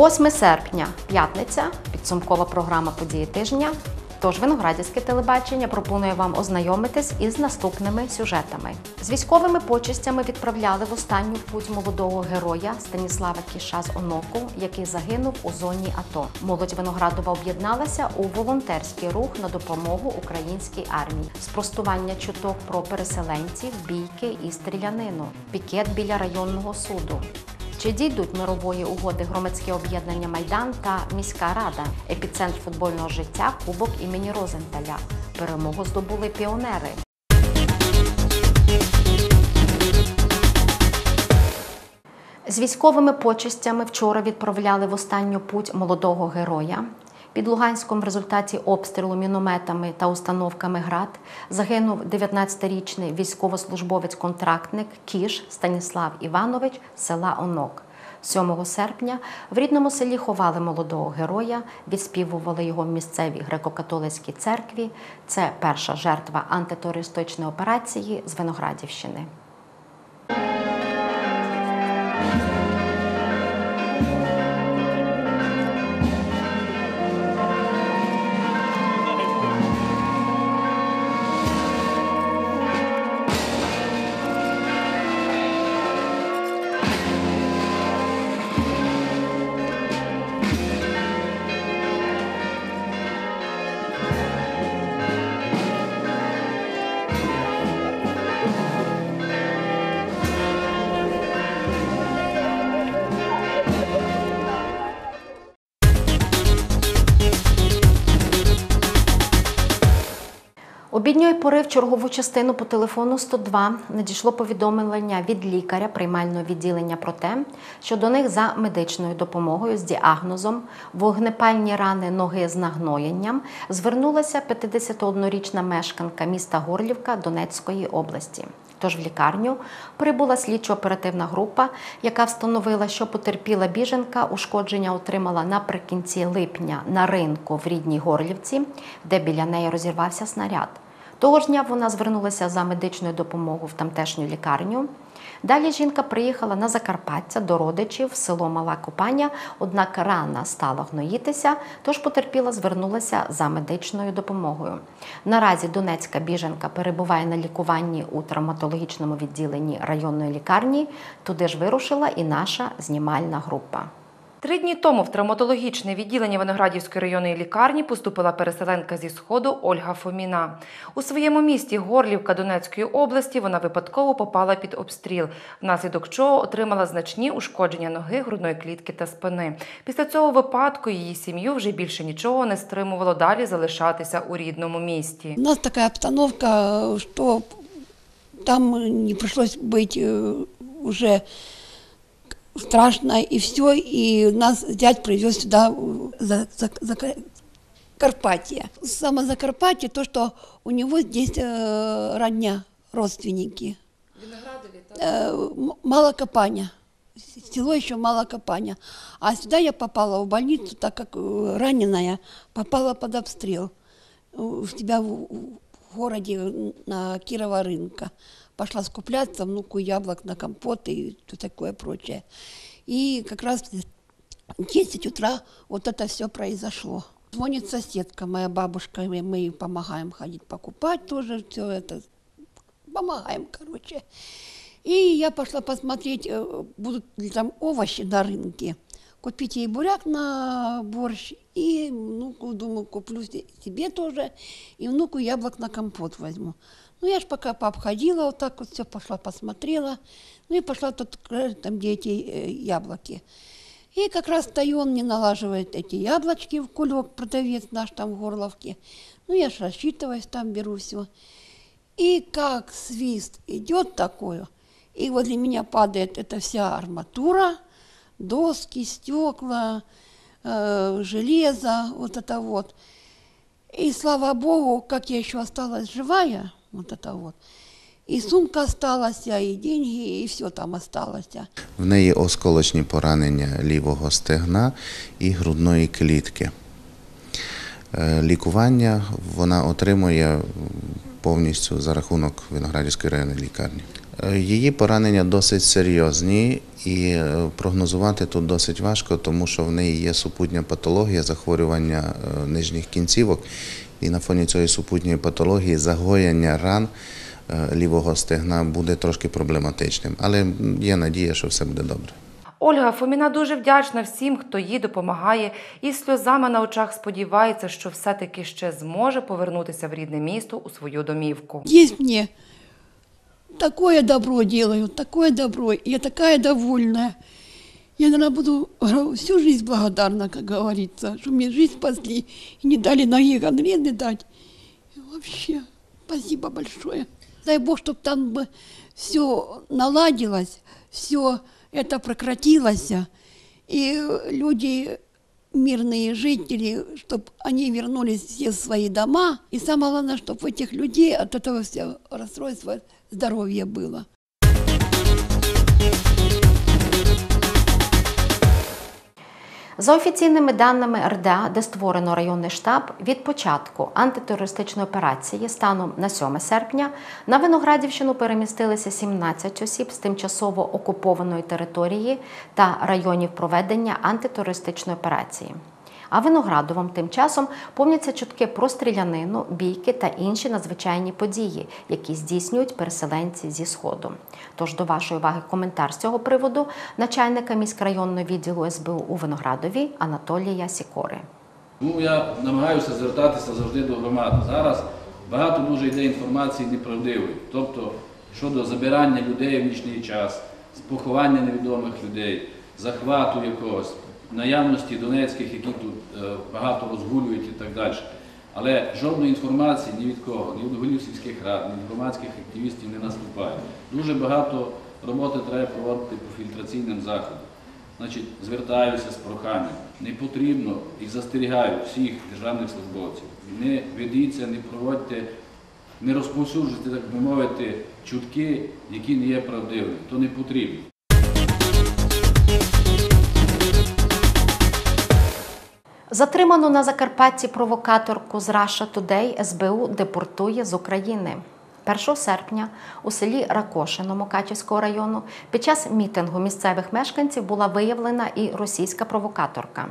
8 серпня, п'ятниця, підсумкова програма події тижня. Тож виноградівське телебачення пропонує вам ознайомитись із наступними сюжетами. З військовими почестями відправляли в останню путь молодого героя Станіслава Кіша з Оноку, який загинув у зоні АТО. Молодь Виноградова об'єдналася у волонтерський рух на допомогу українській армії, спростування чуток про переселенців, бійки і стрілянину, пікет біля районного суду. Чи дійдуть мирової угоди громадське об'єднання Майдан та міська рада, епіцентр футбольного життя, кубок імені Розенталя? Перемогу здобули піонери. З військовими почестями вчора відправляли в останню путь молодого героя. Під Луганськом в результаті обстрілу мінометами та установками ГРАД загинув 19-річний військовослужбовець-контрактник Кіш Станіслав Іванович з села Онок. 7 серпня в рідному селі ховали молодого героя, відспівували його в місцевій греко-католицькій церкві. Це перша жертва антитерористичної операції з Виноградівщини. Чергову частину по телефону 102 надійшло повідомлення від лікаря приймального відділення про те, що до них за медичною допомогою з діагнозом вогнепальні рани ноги з нагноєнням звернулася 51-річна мешканка міста Горлівка Донецької області. Тож в лікарню прибула слідчо-оперативна група, яка встановила, що потерпіла біженка, ушкодження отримала наприкінці липня на ринку в рідній Горлівці, де біля неї розірвався снаряд. Того ж дня вона звернулася за медичною допомогою в тамтешню лікарню. Далі жінка приїхала на Закарпаття до родичів в село Мала Купання, однак рана стала гноїтися, тож потерпіла, звернулася за медичною допомогою. Наразі Донецька біженка перебуває на лікуванні у травматологічному відділенні районної лікарні. Туди ж вирушила і наша знімальна група. Три дні тому в травматологічне відділення Виноградівської районної лікарні поступила переселенка зі сходу Ольга Фоміна. У своєму місті Горлівка Донецької області вона випадково попала під обстріл, внаслідок чого отримала значні ушкодження ноги, грудної клітки та спини. Після цього випадку її сім'ю вже більше нічого не стримувало далі залишатися у рідному місті. У нас такая обстановка, что там не пришлось быть э, уже страшно и все, и нас дядь привез сюда э, за, за, за Ка- Карпатье. Само Закарпатье, то, что у него здесь э, родня, родственники. Э, М- Малокопаня. С- Село еще Малокопаня. А сюда я попала в больницу, так как э, раненая, попала под обстрел. У себя в, в городе э, на Кирова рынка. Пошла скупляться внуку яблок на компот и все такое прочее. И как раз в 10 утра вот это все произошло. Звонит соседка, моя бабушка, и мы ей помогаем ходить покупать тоже все это. Помогаем, короче. И я пошла посмотреть, э, будут ли там овощи на рынке. Купить ей буряк на борщ и внуку, думаю, куплю се- себе тоже, и внуку яблок на компот возьму. Ну, я ж пока пообходила вот так вот все, пошла посмотрела, ну и пошла тут, э, там, где эти э, яблоки. И как раз стою, он мне налаживает эти яблочки в кулек, продавец наш там в Горловке. Ну, я ж рассчитываюсь, там беру все. И как свист идет такое, и возле меня падает эта вся арматура, доски, стекла, э, железо, вот это вот. И слава богу, как я еще осталась живая, вот это вот. И сумка осталась, и деньги, и все там осталось. В неї осколочні поранення лівого стегна і грудної клітки. Е, Лікування вона отримує м, повністю за рахунок Виноградівської районної лікарні. Її поранення досить серйозні і е, прогнозувати тут досить важко, тому що в неї є супутня патологія захворювання е, нижніх кінцівок. І на фоні цієї супутньої патології загоєння ран е, лівого стегна буде трошки проблематичним. Але є надія, що все буде добре. Ольга Фоміна дуже вдячна всім, хто їй допомагає, і сльозами на очах сподівається, що все-таки ще зможе повернутися в рідне місто у свою домівку. Есть мне такое добро делают, такое добро, и я такая довольная. Я, наверное, буду говорю, всю жизнь благодарна, как говорится, что мне жизнь спасли и не дали ноги гангрены дать. И вообще, спасибо большое. Дай Бог, чтобы там бы все наладилось, все это прекратилось, и люди, мирные жители, чтобы они вернулись все в свои дома. И самое главное, чтобы у этих людей от этого всего расстройства здоровья было. За офіційними даними РДА, де створено районний штаб, від початку антитерористичної операції станом на 7 серпня на Виноградівщину перемістилися 17 осіб з тимчасово окупованої території та районів проведення антитерористичної операції. А Виноградовом тим часом повняться чутки про стрілянину, бійки та інші надзвичайні події, які здійснюють переселенці зі сходу. Тож до вашої уваги коментар з цього приводу начальника міськрайонного відділу СБУ у Виноградові Анатолія Сікори. Тому я намагаюся звертатися завжди до громади. Зараз багато дуже йде інформації неправдивої, тобто щодо забирання людей в нічний час, поховання невідомих людей, захвату якогось, наявності донецьких, які тут е, багато розгулюють і так далі. Але жодної інформації ні від кого, ні від голів сільських рад, ні від громадських активістів не наступає. Дуже багато роботи треба проводити по фільтраційним заходам. Значить, звертаюся з проханням. Не потрібно і застерігаю всіх державних службовців. Не ведіться, не проводьте, не розповсюджуйте, так би мовити, чутки, які не є правдивими. То не потрібно. Затриману на Закарпатті провокаторку з Раша Today СБУ депортує з України. 1 серпня у селі Ракошино Мукачівського району під час мітингу місцевих мешканців була виявлена і російська провокаторка.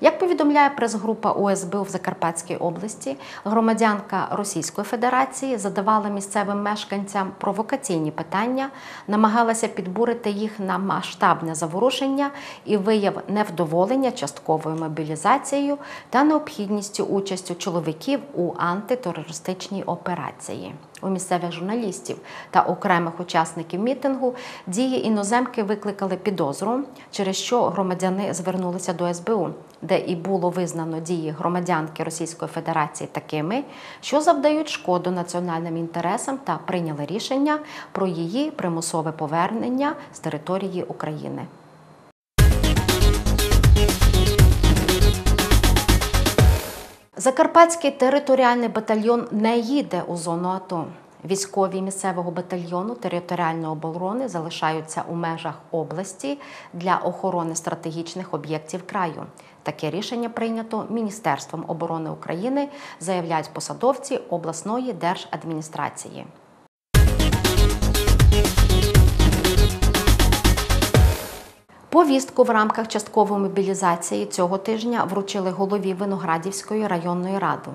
Як повідомляє прес-група УСБУ в Закарпатській області, громадянка Російської Федерації задавала місцевим мешканцям провокаційні питання, намагалася підбурити їх на масштабне заворушення і вияв невдоволення частковою мобілізацією та необхідністю участю чоловіків у антитерористичній операції. У місцевих журналістів та окремих учасників мітингу дії іноземки викликали підозру, через що громадяни звернулися до СБУ, де і було визнано дії громадянки Російської Федерації такими, що завдають шкоду національним інтересам та прийняли рішення про її примусове повернення з території України. Закарпатський територіальний батальйон не їде у зону АТО. Військові місцевого батальйону територіальної оборони залишаються у межах області для охорони стратегічних об'єктів краю. Таке рішення прийнято Міністерством оборони України, заявляють посадовці обласної держадміністрації. Повістку в рамках часткової мобілізації цього тижня вручили голові Виноградівської районної ради.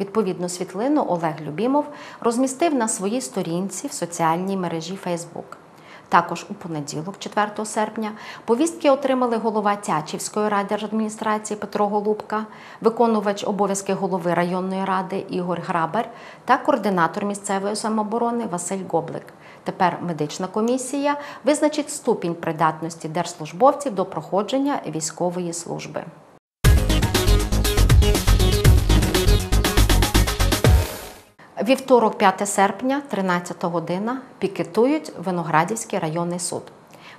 Відповідну світлину Олег Любімов розмістив на своїй сторінці в соціальній мережі Фейсбук. Також у понеділок, 4 серпня, повістки отримали голова Тячівської райдержадміністрації Петро Голубка, виконувач обов'язки голови районної ради Ігор Грабар та координатор місцевої самооборони Василь Гоблик. Тепер медична комісія визначить ступінь придатності держслужбовців до проходження військової служби. Вівторок, 5 серпня, 13 година, пікетують Виноградівський районний суд.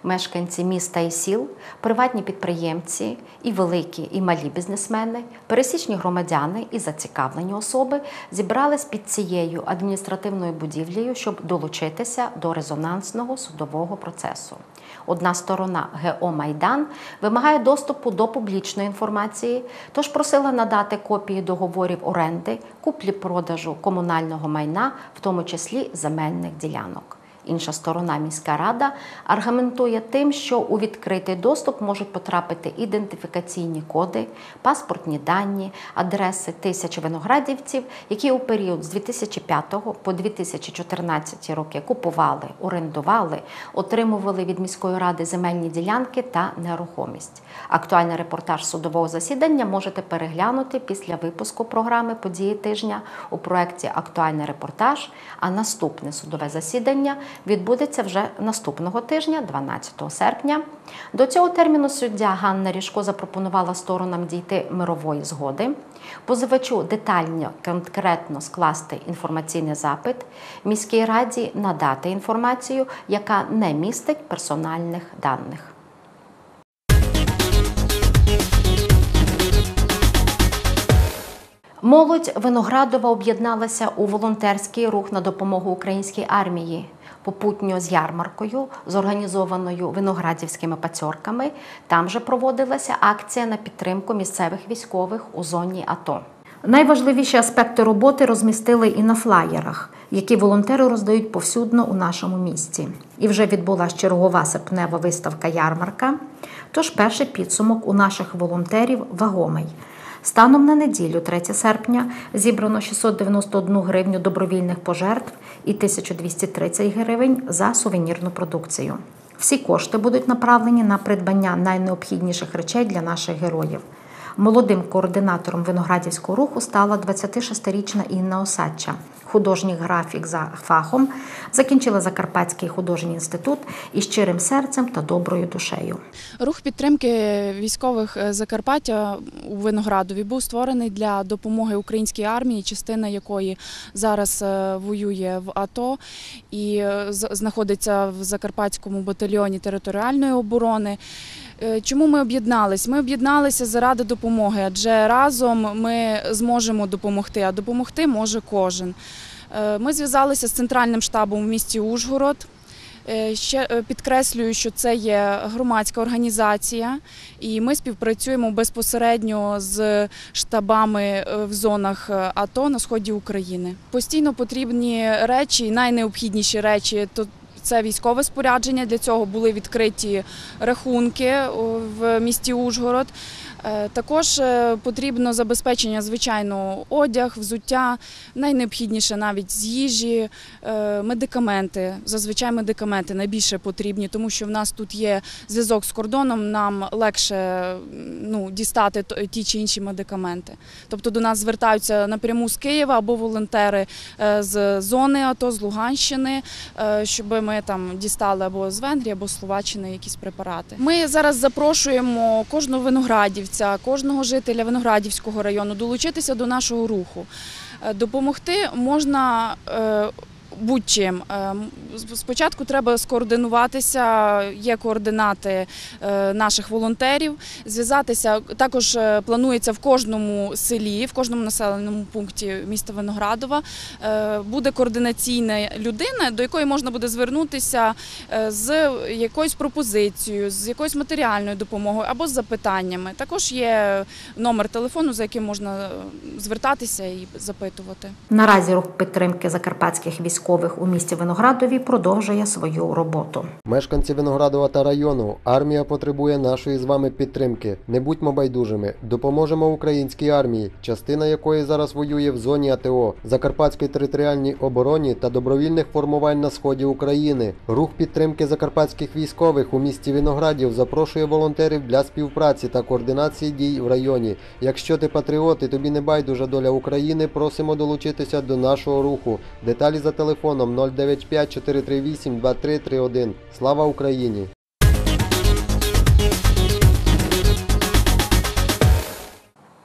Мешканці міста і сіл, приватні підприємці, і великі, і малі бізнесмени, пересічні громадяни і зацікавлені особи зібрались під цією адміністративною будівлею, щоб долучитися до резонансного судового процесу. Одна сторона ГО Майдан вимагає доступу до публічної інформації, тож просила надати копії договорів оренди, куплі-продажу комунального майна, в тому числі земельних ділянок. Інша сторона міська рада аргументує тим, що у відкритий доступ можуть потрапити ідентифікаційні коди, паспортні дані, адреси тисяч виноградівців, які у період з 2005 по 2014 роки купували, орендували, отримували від міської ради земельні ділянки та нерухомість. Актуальний репортаж судового засідання можете переглянути після випуску програми Події тижня у проєкті Актуальний репортаж. А наступне судове засідання відбудеться вже наступного тижня, 12 серпня. До цього терміну суддя Ганна Ріжко запропонувала сторонам дійти мирової згоди, позивачу детально конкретно скласти інформаційний запит, міській раді надати інформацію, яка не містить персональних даних. Молодь Виноградова об'єдналася у волонтерський рух на допомогу українській армії. Попутньо з ярмаркою, зорганізованою виноградівськими пацьорками, там же проводилася акція на підтримку місцевих військових у зоні АТО. Найважливіші аспекти роботи розмістили і на флаєрах, які волонтери роздають повсюдно у нашому місті. І вже відбулася чергова серпнева виставка ярмарка. Тож перший підсумок у наших волонтерів вагомий. Станом на неділю, 3 серпня, зібрано 691 гривню добровільних пожертв і 1230 гривень за сувенірну продукцію. Всі кошти будуть направлені на придбання найнеобхідніших речей для наших героїв. Молодим координатором виноградівського руху стала 26-річна Інна Осадча. Художній графік за фахом закінчила Закарпатський художній інститут із щирим серцем та доброю душею. Рух підтримки військових е, Закарпаття у Виноградові був створений для допомоги українській армії, частина якої зараз е, воює в АТО і е, знаходиться в Закарпатському батальйоні територіальної оборони. Е, Чому ми об'єднались? Ми об'єдналися заради допомоги, адже разом ми зможемо допомогти, а допомогти може кожен. Е, Ми зв'язалися з центральним штабом в місті Ужгород. Е, Ще підкреслюю, що це є громадська організація, і ми співпрацюємо безпосередньо з штабами в зонах АТО на сході України. Постійно потрібні речі, найнеобхідніші речі. Це військове спорядження. Для цього були відкриті рахунки в місті Ужгород. Е, Також е, потрібно забезпечення, звичайно, одяг, взуття, найнеобхідніше навіть з їжі, е, медикаменти. Зазвичай медикаменти найбільше потрібні, тому що в нас тут є зв'язок з кордоном, нам легше ну, дістати ті чи інші медикаменти. Тобто до нас звертаються напряму з Києва або волонтери з зони АТО, з Луганщини, щоб ми там дістали або з Венгрії, або з Словаччини якісь препарати. Ми зараз запрошуємо кожного виноградівця, кожного жителя Виноградівського району долучитися до нашого руху. Е, Допомогти можна. Будь-чим Е, спочатку треба скоординуватися. Є координати е, наших волонтерів. Зв'язатися також е, планується в кожному селі, в кожному населеному пункті міста Виноградова. Буде координаційна людина, до якої можна буде звернутися з якоюсь пропозицією, з якоюсь матеріальною допомогою або з запитаннями. Також є номер телефону, за яким можна звертатися і запитувати. Наразі рух підтримки закарпатських військових у місті Виноградові продовжує свою роботу. Мешканці Виноградова та району, армія потребує нашої з вами підтримки. Не будьмо байдужими. Допоможемо українській армії, частина якої зараз воює в зоні АТО, Закарпатській територіальній обороні та добровільних формувань на сході України. Рух підтримки закарпатських військових у місті Виноградів запрошує волонтерів для співпраці та координації дій в районі. Якщо ти патріот і тобі не байдужа доля України, просимо долучитися до нашого руху. Деталі за телефоном 095 438 2331. Слава Україні!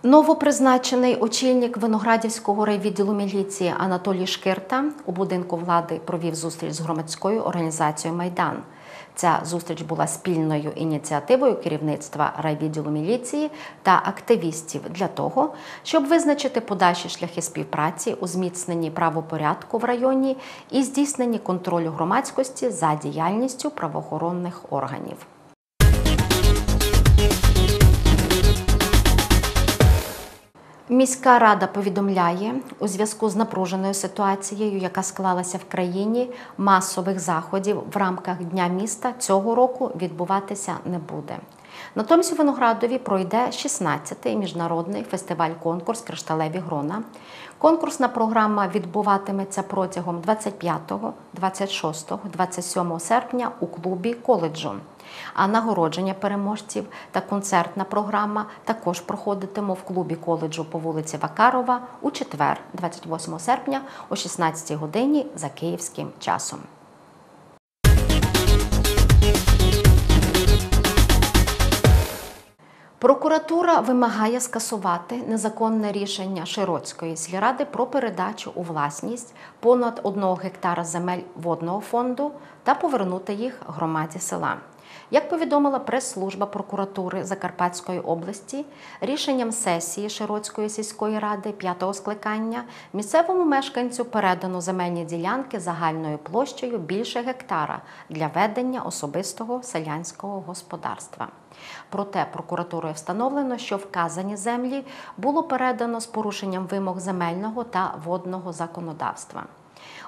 Новопризначений очільник Виноградівського райвідділу міліції Анатолій Шкирта у будинку влади провів зустріч з громадською організацією Майдан. Ця зустріч була спільною ініціативою керівництва райвідділу міліції та активістів для того, щоб визначити подальші шляхи співпраці у зміцненні правопорядку в районі і здійсненні контролю громадськості за діяльністю правоохоронних органів. Міська рада повідомляє у зв'язку з напруженою ситуацією, яка склалася в країні, масових заходів в рамках Дня міста цього року відбуватися не буде. Натомість у Виноградові пройде 16-й міжнародний фестиваль-конкурс Кришталеві грона. Конкурсна програма відбуватиметься протягом 25, 26, 27 серпня у клубі коледжу. А нагородження переможців та концертна програма також проходитиме в клубі коледжу по вулиці Вакарова у четвер, 28 серпня о 16 годині за київським часом. Прокуратура вимагає скасувати незаконне рішення Широцької сільради про передачу у власність понад одного гектара земель водного фонду та повернути їх громаді села. Як повідомила прес-служба прокуратури Закарпатської області, рішенням сесії Широцької сільської ради п'ятого скликання місцевому мешканцю передано земельні ділянки загальною площею більше гектара для ведення особистого селянського господарства. Проте прокуратурою встановлено, що вказані землі було передано з порушенням вимог земельного та водного законодавства.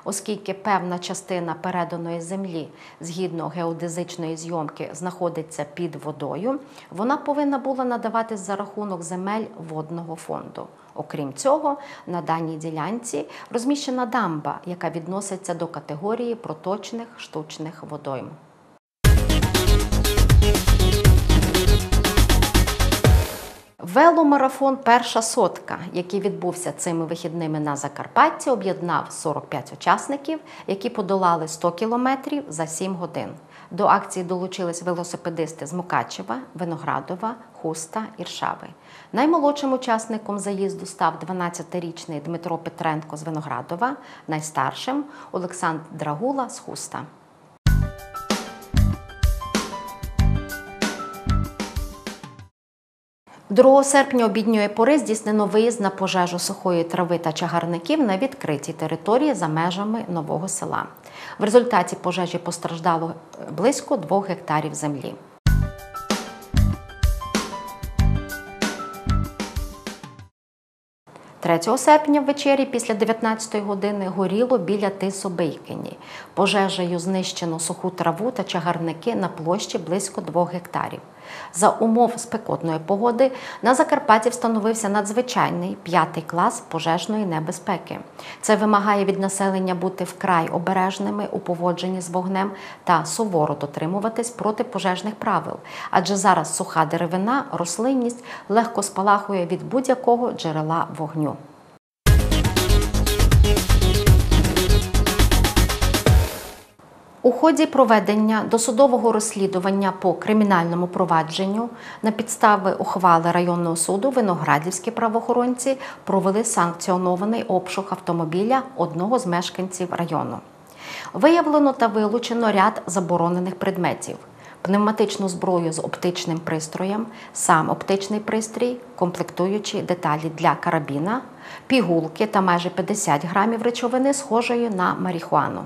Оскільки певна частина переданої землі згідно геодезичної зйомки знаходиться під водою, вона повинна була надаватись за рахунок земель водного фонду. Окрім цього, на даній ділянці розміщена дамба, яка відноситься до категорії проточних штучних водойм. Веломарафон Перша сотка, який відбувся цими вихідними на Закарпатті, об'єднав 45 учасників, які подолали 100 кілометрів за 7 годин. До акції долучились велосипедисти з Мукачева, Виноградова, Хуста Іршави. Наймолодшим учасником заїзду став 12-річний Дмитро Петренко з Виноградова, найстаршим Олександр Драгула з Хуста. 2 серпня обідньої пори здійснено виїзд на пожежу сухої трави та чагарників на відкритій території за межами нового села. В результаті пожежі постраждало близько 2 гектарів землі. 3 серпня ввечері після 19-ї години горіло біля Тисобийкині. Пожежею знищено суху траву та чагарники на площі близько 2 гектарів. За умов спекотної погоди на Закарпатті встановився надзвичайний п'ятий клас пожежної небезпеки. Це вимагає від населення бути вкрай обережними у поводженні з вогнем та суворо дотримуватись протипожежних правил, адже зараз суха деревина, рослинність легко спалахує від будь-якого джерела вогню. У ході проведення досудового розслідування по кримінальному провадженню на підстави ухвали районного суду виноградівські правоохоронці провели санкціонований обшук автомобіля одного з мешканців району. Виявлено та вилучено ряд заборонених предметів. Пневматичну зброю з оптичним пристроєм, сам оптичний пристрій, комплектуючі деталі для карабіна, пігулки та майже 50 грамів речовини, схожої на марихуану.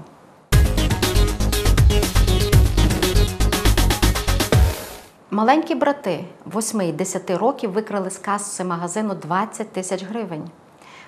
Маленькі брати 8 і 10 років викрали з каси магазину 20 тисяч гривень.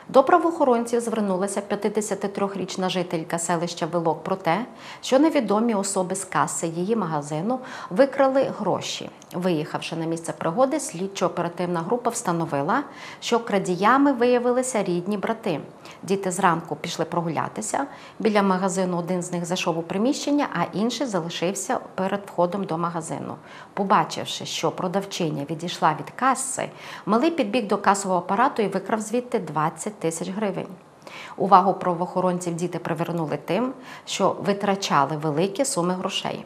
До правоохоронців звернулася 53-річна жителька селища Вилок про те, що невідомі особи з каси її магазину викрали гроші. Виїхавши на місце пригоди, слідчо-оперативна група встановила, що крадіями виявилися рідні брати. Діти зранку пішли прогулятися. Біля магазину один з них зайшов у приміщення, а інший залишився перед входом до магазину. Побачивши, що продавчиня відійшла від каси, малий підбіг до касового апарату і викрав звідти 20 тисяч гривень. Увагу правоохоронців діти привернули тим, що витрачали великі суми грошей.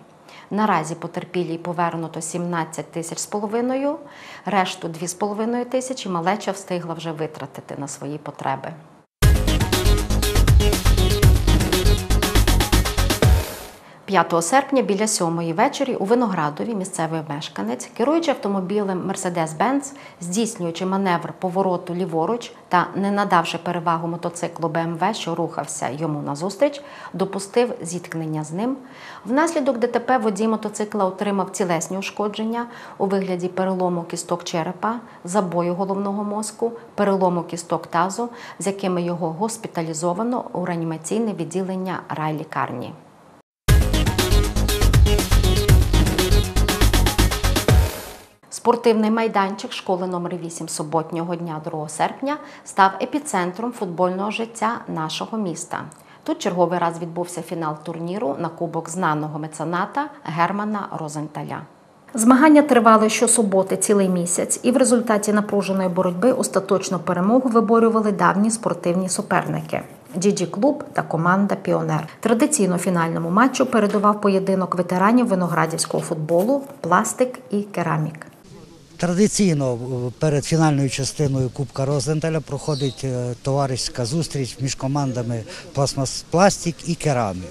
Наразі потерпілій повернуто 17 тисяч з половиною, решту 2,5 тисячі малеча встигла вже витратити на свої потреби. 5 серпня біля 7 вечорі у Виноградові місцевий мешканець, керуючи автомобілем Mercedes-Benz, здійснюючи маневр повороту ліворуч та не надавши перевагу мотоциклу BMW, що рухався йому назустріч, допустив зіткнення з ним. Внаслідок ДТП водій мотоцикла отримав цілесні ушкодження у вигляді перелому кісток черепа, забою головного мозку, перелому кісток тазу, з якими його госпіталізовано у реанімаційне відділення райлікарні. Спортивний майданчик школи номер 8 суботнього дня 2 серпня став епіцентром футбольного життя нашого міста. Тут черговий раз відбувся фінал турніру на кубок знаного мецената Германа Розенталя. Змагання тривали щосуботи цілий місяць, і в результаті напруженої боротьби остаточну перемогу виборювали давні спортивні суперники. Джіджі клуб та команда Піонер. Традиційно фінальному матчу передував поєдинок ветеранів виноградівського футболу, пластик і керамік. Традиційно е, перед фінальною частиною Кубка Розенталя проходить е, товариська зустріч між командами Пластик і Керамік.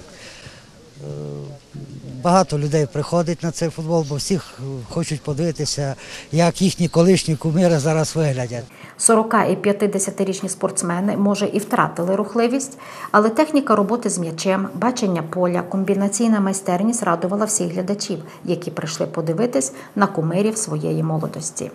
Багато людей приходить на цей футбол, бо всіх хочуть подивитися, як їхні колишні кумири зараз виглядять. 40 і 50-річні спортсмени, може, і втратили рухливість, але техніка роботи з м'ячем, бачення поля, комбінаційна майстерність радувала всіх глядачів, які прийшли подивитись на кумирів своєї молодості.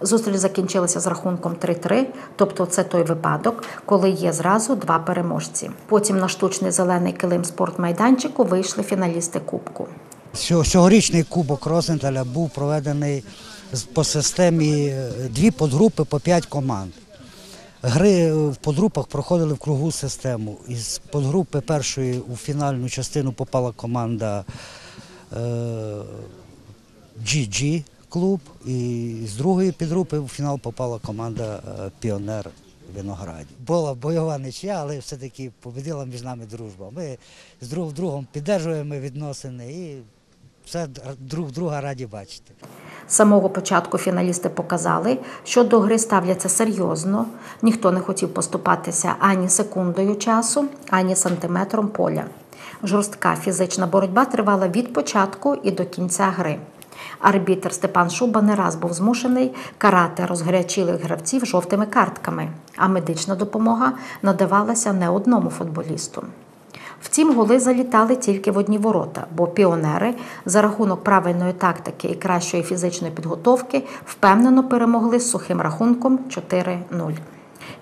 Зустріч закінчилася з рахунком 3-3, тобто це той випадок, коли є зразу два переможці. Потім на штучний зелений килим спортмайданчику вийшли фіналісти Кубку. Цьогорічний Кубок Розенталя був проведений по системі е, дві подгрупи по п'ять команд. Гри е, в подгрупах проходили в кругу систему. Із подгрупи першої у фінальну частину попала команда е, GG клуб, і з другої підгрупи у фінал попала команда е, Піонер Винограді. Була бойова нічия, але все-таки победила між нами дружба. Ми з друг другом піддержуємо відносини і все друг друга раді бачити. З самого початку фіналісти показали, що до гри ставляться серйозно. Ніхто не хотів поступатися ані секундою часу, ані сантиметром поля. Жорстка фізична боротьба тривала від початку і до кінця гри. Арбітр Степан Шуба не раз був змушений карати розгарячілих гравців жовтими картками, а медична допомога надавалася не одному футболісту. Втім, голи залітали тільки в одні ворота, бо піонери за рахунок правильної тактики і кращої фізичної підготовки впевнено перемогли з сухим рахунком 4-0.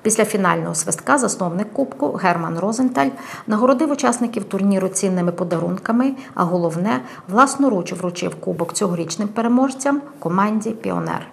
Після фінального свистка засновник Кубку Герман Розенталь нагородив учасників турніру цінними подарунками, а головне власноруч вручив кубок цьогорічним переможцям команді Піонер.